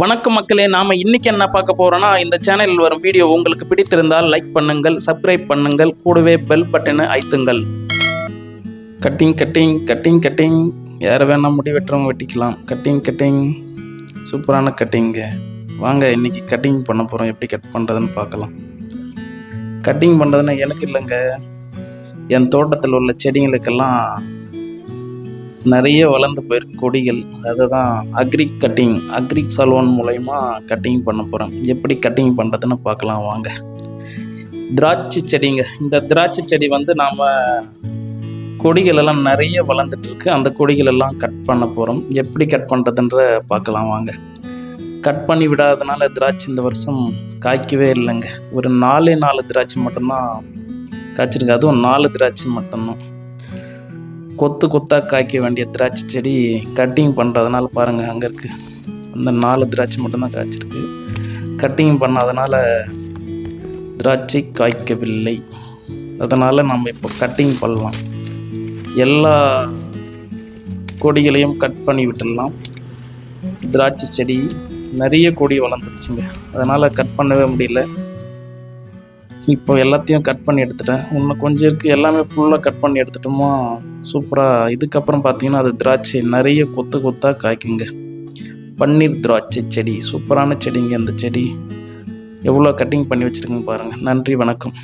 வணக்கம் மக்களே நாம இன்னைக்கு என்ன பார்க்க போறோம்னா இந்த சேனலில் வரும் வீடியோ உங்களுக்கு பிடித்திருந்தால் லைக் பண்ணுங்கள் சப்ஸ்கிரைப் பண்ணுங்கள் கூடவே பெல் பட்டனை அழுத்துங்கள். கட்டிங் கட்டிங் கட்டிங் கட்டிங் யாரை வேணால் முடி வெட்டுறவங்க வெட்டிக்கலாம். கட்டிங் கட்டிங் சூப்பரான கட்டிங்கு வாங்க இன்னைக்கு கட்டிங் பண்ண போகிறோம் எப்படி கட் பண்ணுறதுன்னு பார்க்கலாம். கட்டிங் பண்ணுறதுன்னா எனக்கு இல்லைங்க. என் தோட்டத்தில் உள்ள செடிங்களுக்கெல்லாம் நிறைய வளர்ந்து போயிருக்கு கொடிகள். அதை தான் அக்ரிக் கட்டிங் அக்ரிக் சலோன் மூலயமா கட்டிங் பண்ண போகிறேன் எப்படி கட்டிங் பண்ணுறதுன்னு பார்க்கலாம் வாங்க. திராட்சை செடிங்க. இந்த திராட்சை செடி வந்து நாம் கொடிகள் எல்லாம் நிறைய வளர்ந்துட்டுருக்கு அந்த கொடிகள் எல்லாம் கட் பண்ண போகிறோம் எப்படி கட் பண்ணுறதுன்ற பார்க்கலாம் வாங்க. கட் பண்ணி விடாதனால திராட்சை இந்த வருஷம் காய்க்கவே இல்லைங்க. ஒரு நாலே நாலு திராட்சை மட்டும்தான் காய்ச்சிருக்கு. அதுவும் நாலு திராட்சை மட்டும்தான். கொத்து கொத்தாக காய்க்க வேண்டிய திராட்சை செடி கட்டிங் பண்ணுறதுனால பாருங்கள் அங்கே இருக்குது அந்த நாலு திராட்சை மட்டும்தான் காய்ச்சிருக்கு. கட்டிங் பண்ணாதனால திராட்சை காய்க்கவில்லை. அதனால் நம்ம இப்போ கட்டிங் பண்ணலாம். எல்லா கொடிகளையும் கட் பண்ணி விட்டுடலாம். திராட்சை செடி நிறைய கொடி வளர்ந்துருச்சுங்க. அதனால் கட் பண்ணவே முடியல. இப்போ எல்லாத்தையும் கட் பண்ணி எடுத்துட்டேன். இன்னும் கொஞ்சம் இருக்குது எல்லாமே ஃபுல்லாக கட் பண்ணி எடுத்துட்டோமா? சூப்பராக இதுக்கப்புறம் பார்த்தீங்கன்னா அது திராட்சை நிறைய கொத்து கொத்தாக காய்க்குங்க. பன்னீர் திராட்சை செடி. சூப்பரான செடிங்க அந்த செடி. எவ்வளோ கட்டிங் பண்ணி வச்சுருக்குங்க பாருங்கள் நன்றி வணக்கம்.